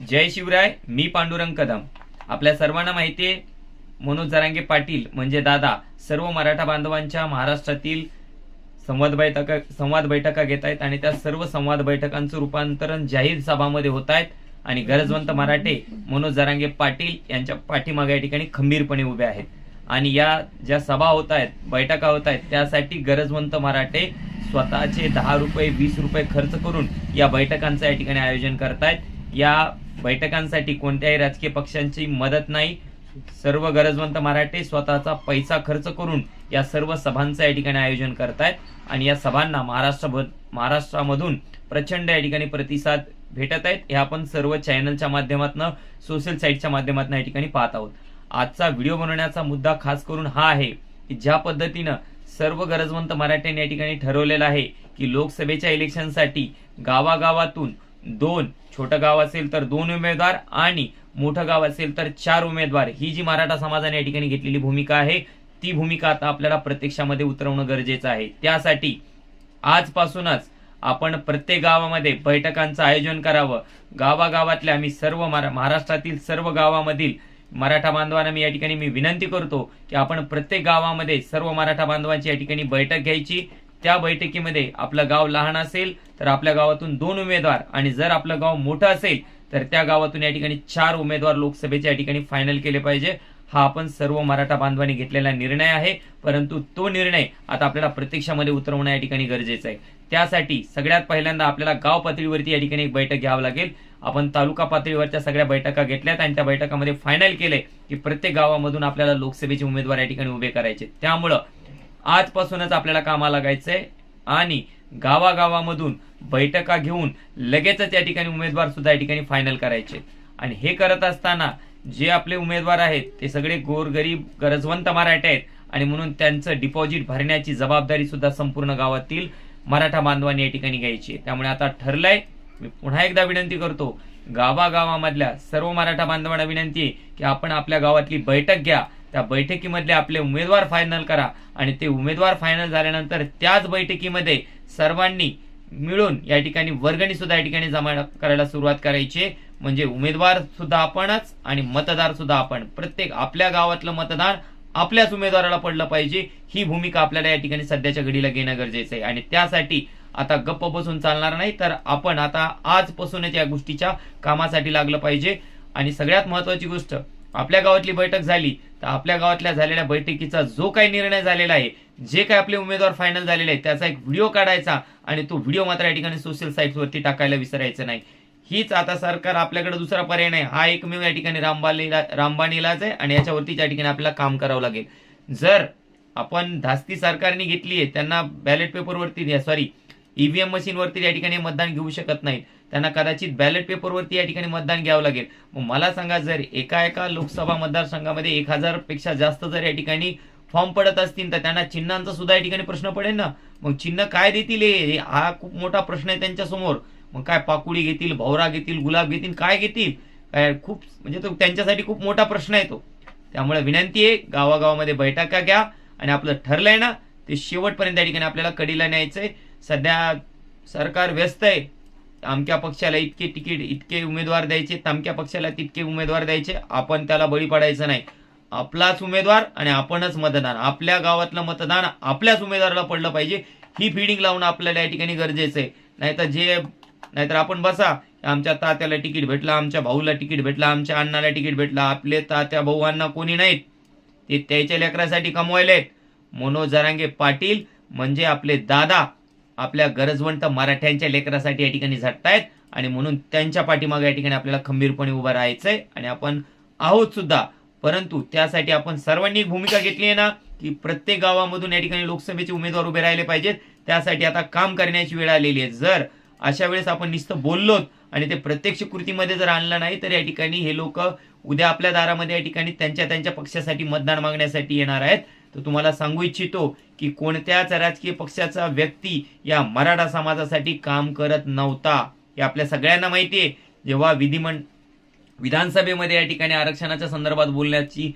जय शिवराय मी पांडुरंग कदम. आपल्या सर्वांना माहिती आहे मनोज जरांगे पाटील म्हणजे दादा सर्व मराठा बांधवांच्या महाराष्ट्रातील संवाद बैठका संवाद बैठका घेत आहेत आणि त्या सर्व संवाद बैठकांचं रूपांतरण जाहीर सभामध्ये होत आहेत. आणि गरजवंत मराठे मनोज जरांगे पाटील यांच्या पाठीमागे या ठिकाणी खंबीरपणे उभे आहेत. आणि या ज्या सभा होत आहेत बैठका होत आहेत त्यासाठी गरजवंत मराठे स्वतःचे दहा रुपये वीस रुपये खर्च करून या बैठकांचं या ठिकाणी आयोजन करतायत. या बैठकांसाठी कोणत्याही राजकीय पक्षांची मदत नाही. सर्व गरजवंत मराठे स्वतःचा पैसा खर्च करून या सर्व सभांचं या ठिकाणी आयोजन करतायत आणि या सभांना महाराष्ट्रभर महाराष्ट्रामधून प्रचंड या ठिकाणी प्रतिसाद भेटत आहेत हे आपण सर्व चॅनलच्या माध्यमातून सोशल साईटच्या माध्यमातून या ठिकाणी पाहत आहोत. आजचा व्हिडिओ बनवण्याचा मुद्दा खास करून हा आहे की ज्या पद्धतीनं सर्व गरजवंत मराठ्यांनी या ठिकाणी ठरवलेलं आहे की लोकसभेच्या इलेक्शनसाठी गावागावातून दोन. छोटं गाव असेल तर दोन उमेदवार आणि मोठं गाव असेल तर चार उमेदवार. ही जी मराठा समाजाने या ठिकाणी घेतलेली भूमिका आहे ती भूमिका आता आपल्याला प्रत्यक्षामध्ये उतरवणं गरजेचं आहे. त्यासाठी आजपासूनच आपण प्रत्येक गावामध्ये बैठकांचं आयोजन करावं. गावागावातल्या मी सर्व मरा- महाराष्ट्रातील सर्व गावामधील मराठा बांधवांना मी या ठिकाणी मी विनंती करतो की आपण प्रत्येक गावामध्ये सर्व मराठा बांधवांची या ठिकाणी बैठक घ्यायची. त्या बैठकीमध्ये आपलं गाव लहान असेल तर आपल्या गावातून दोन उमेदवार आणि जर आपलं गाव मोठं असेल तर त्या गावातून या ठिकाणी चार उमेदवार लोकसभेच्या या ठिकाणी फायनल केले पाहिजे. हा आपण सर्व मराठा बांधवांनी घेतलेला निर्णय आहे परंतु तो निर्णय आता आपल्याला प्रत्यक्षामध्ये उतरवणं या ठिकाणी गरजेचं आहे. त्यासाठी सगळ्यात पहिल्यांदा आपल्याला गाव पातळीवरती या ठिकाणी एक बैठक घ्यावं लागेल. आपण तालुका पातळीवरच्या सगळ्या बैठका घेतल्यात आणि त्या बैठकामध्ये फायनल केले की प्रत्येक गावामधून आपल्याला लोकसभेचे उमेदवार या ठिकाणी उभे करायचे. त्यामुळं आजपासूनच आपल्याला कामाला लागायचंय. आणि गावागावामधून बैठका घेऊन लगेचच या ठिकाणी उमेदवार सुद्धा या ठिकाणी फायनल करायचे. आणि हे करत असताना जे आपले उमेदवार आहेत ते सगळे गोरगरीब गरजवंत मराठे आहेत. आणि म्हणून त्यांचं डिपॉझिट भरण्याची जबाबदारी सुद्धा संपूर्ण गावातील मराठा बांधवांनी या ठिकाणी घ्यायची त्यामुळे आता ठरलंय मी पुन्हा एकदा विनंती करतो गावागावामधल्या सर्व मराठा बांधवांना विनंती आहे की आपण आपल्या गावातली बैठक घ्या. त्या बैठकीमधले आपले उमेदवार फायनल करा. आणि ते उमेदवार फायनल झाल्यानंतर त्याच बैठकीमध्ये सर्वांनी मिळून या ठिकाणी वर्गणी सुद्धा या ठिकाणी जमा करायला सुरुवात करायची. म्हणजे उमेदवार सुद्धा आपणच आणि मतदार सुद्धा आपण. प्रत्येक आपल्या गावातलं मतदान आपल्याच उमेदवाराला पडलं पाहिजे. ही भूमिका आपल्याला या ठिकाणी सध्याच्या घडीला घेणं गरजेचं आहे. आणि त्यासाठी आता गप्प बसून चालणार नाही तर आपण आता आजपासूनच या गोष्टीच्या कामासाठी लागलं पाहिजे. आणि सगळ्यात महत्वाची गोष्ट आपल्या गावातली बैठक झाली तर आपल्या गावातल्या झालेल्या बैठकीचा जो काही निर्णय झालेला आहे जे काही आपले उमेदवार फायनल झालेले आहेत त्याचा एक व्हिडिओ काढायचा आणि तो व्हिडिओ मात्र या ठिकाणी सोशल साईट्सवरती टाकायला विसरायचं नाही. हीच आता सरकार आपल्याकडे दुसरा पर्याय नाही. हा एकमेव या ठिकाणी रामबाणीला रामबाणीलाच आहे आणि याच्यावरती या ठिकाणी आपल्याला काम करावं लागेल. जर आपण धास्ती सरकारने घेतली आहे त्यांना बॅलेट पेपरवरती सॉरी ईव्हीएम मशीनवरती या ठिकाणी मतदान घेऊ शकत नाहीत. त्यांना कदाचित बॅलेट पेपरवरती या ठिकाणी मतदान घ्यावं लागेल. मग मला सांगा जर एका एका लोकसभा मतदारसंघामध्ये एक हजारपेक्षा जास्त जर या ठिकाणी फॉर्म पडत असतील तर त्यांना चिन्हांचा सुद्धा या ठिकाणी प्रश्न पडेल ना? मग चिन्ह काय देतील हे हा खूप मोठा प्रश्न आहे त्यांच्यासमोर. मग काय पाकुळी घेतील भवरा घेतील गुलाब घेतील काय घेतील? काय खूप म्हणजे तो त्यांच्यासाठी खूप मोठा प्रश्न आहे तो. त्यामुळे विनंती आहे गावागावामध्ये बैठका घ्या आणि आपलं ठरलंय ना ते शेवटपर्यंत या ठिकाणी आपल्याला कडीला न्यायचंय. सध्या सरकार व्यस्त आहे. अमक्या पक्षाला इतके तिकीट इतके उमेदवार द्यायचे तमक्या पक्षाला तितके उमेदवार द्यायचे आपण त्याला बळी पडायचं नाही. आपलाच उमेदवार आणि आपणच मतदान. आपल्या गावातलं मतदान आपल्याच उमेदवाराला पडलं पाहिजे. ही फिडिंग लावणं आपल्याला या ठिकाणी गरजेचं आहे. नाहीतर जे नाहीतर आपण बसा आमच्या तात्याला तिकीट भेटलं आमच्या भाऊला तिकीट भेटलं आमच्या अण्णाला तिकीट भेटलं आपले तात्या भाऊ अण्णा कोणी नाहीत. ते त्याच्या लेकरासाठी कमवायला आहेत मनोज जरांगे पाटील म्हणजे आपले दादा. आपल्या गरजवंत मराठ्यांच्या लेकरासाठी या ठिकाणी झटतायत आणि म्हणून त्यांच्या पाठीमागे या ठिकाणी आपल्याला खंबीरपणे उभं राहायचंय आणि आपण आहोत सुद्धा. परंतु त्यासाठी आपण सर्वांनी भूमिका घेतली आहे ना की प्रत्येक गावामधून या ठिकाणी लोकसभेचे उमेदवार उभे राहिले पाहिजेत. त्यासाठी आता काम करण्याची वेळ आलेली आहे. जर अशा वेळेस आपण नुसतं बोललोत आणि ते प्रत्यक्ष कृतीमध्ये जर आणलं नाही तर या ठिकाणी हे लोक उद्या आपल्या दारामध्ये या ठिकाणी त्यांच्या त्यांच्या पक्षासाठी मतदान मागण्यासाठी येणार आहेत. तर तुम्हाला सांगू इच्छितो की कोणत्याच राजकीय पक्षाचा व्यक्ती या मराठा समाजासाठी काम करत नव्हता. हे आपल्या सगळ्यांना माहिती आहे. जेव्हा विधिमंड विधानसभेमध्ये या ठिकाणी आरक्षणाच्या संदर्भात बोलण्याची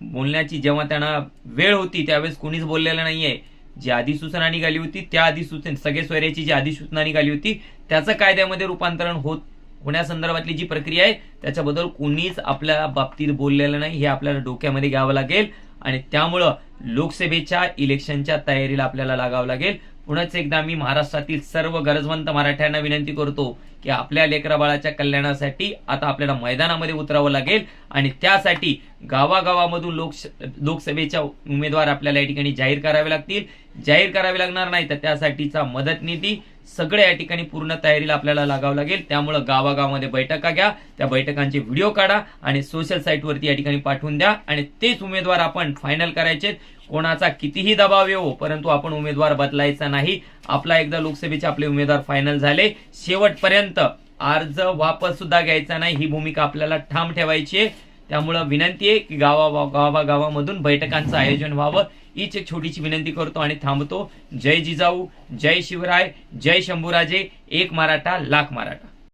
बोलण्याची जेव्हा त्यांना वेळ होती त्यावेळेस कोणीच बोललेलं नाहीये. जी अधिसूचना निघाली होती त्या अधिसूचना सगळे सोयऱ्याची जी अधिसूचना निघाली होती त्याचं कायद्यामध्ये रूपांतरण होत होण्यासंदर्भातली जी प्रक्रिया आहे त्याच्याबद्दल कोणीच आपल्या बाबतीत बोललेलं नाही. हे आपल्याला डोक्यामध्ये घ्यावं लागेल. आणि त्यामुळं लोकसभेच्या इलेक्शनच्या तयारीला आपल्याला लागावं लागेल. पुन्हाच एकदा मी महाराष्ट्रातील सर्व गरजवंत मराठ्यांना विनंती करतो की आपल्या लेकरा बाळाच्या कल्याणासाठी आता आपल्याला मैदानामध्ये उतरावं लागेल आणि त्यासाठी गावागावामधून लोक लोकसभेच्या उमेदवार आपल्याला या ठिकाणी जाहीर करावे लागतील. जाहीर करावे लागणार नाही तर त्यासाठीचा मदत निधी सगळ्या या ठिकाणी पूर्ण तयारीला आपल्याला लागावं लागेल. त्यामुळं गावागावामध्ये बैठका घ्या त्या बैठकांचे व्हिडिओ काढा आणि सोशल साईटवरती या ठिकाणी पाठवून द्या आणि तेच उमेदवार आपण फायनल करायचे कोणाचा कितीही दबाव येवो परंतु आपण उमेदवार बदलायचा नाही. आपला एकदा लोकसभेचे आपले उमेदवार फायनल झाले. शेवटपर्यंत अर्ज वापस सुद्धा घ्यायचा नाही ही भूमिका आपल्याला ठाम ठेवायची आहे. त्यामुळं विनंती आहे की गावा गावागावामधून बैठकांचं आयोजन व्हावं. हीच एक छोटीशी विनंती करतो आणि थांबतो. जय जिजाऊ जय शिवराय जय शंभूराजे एक मराठा लाख मराठा.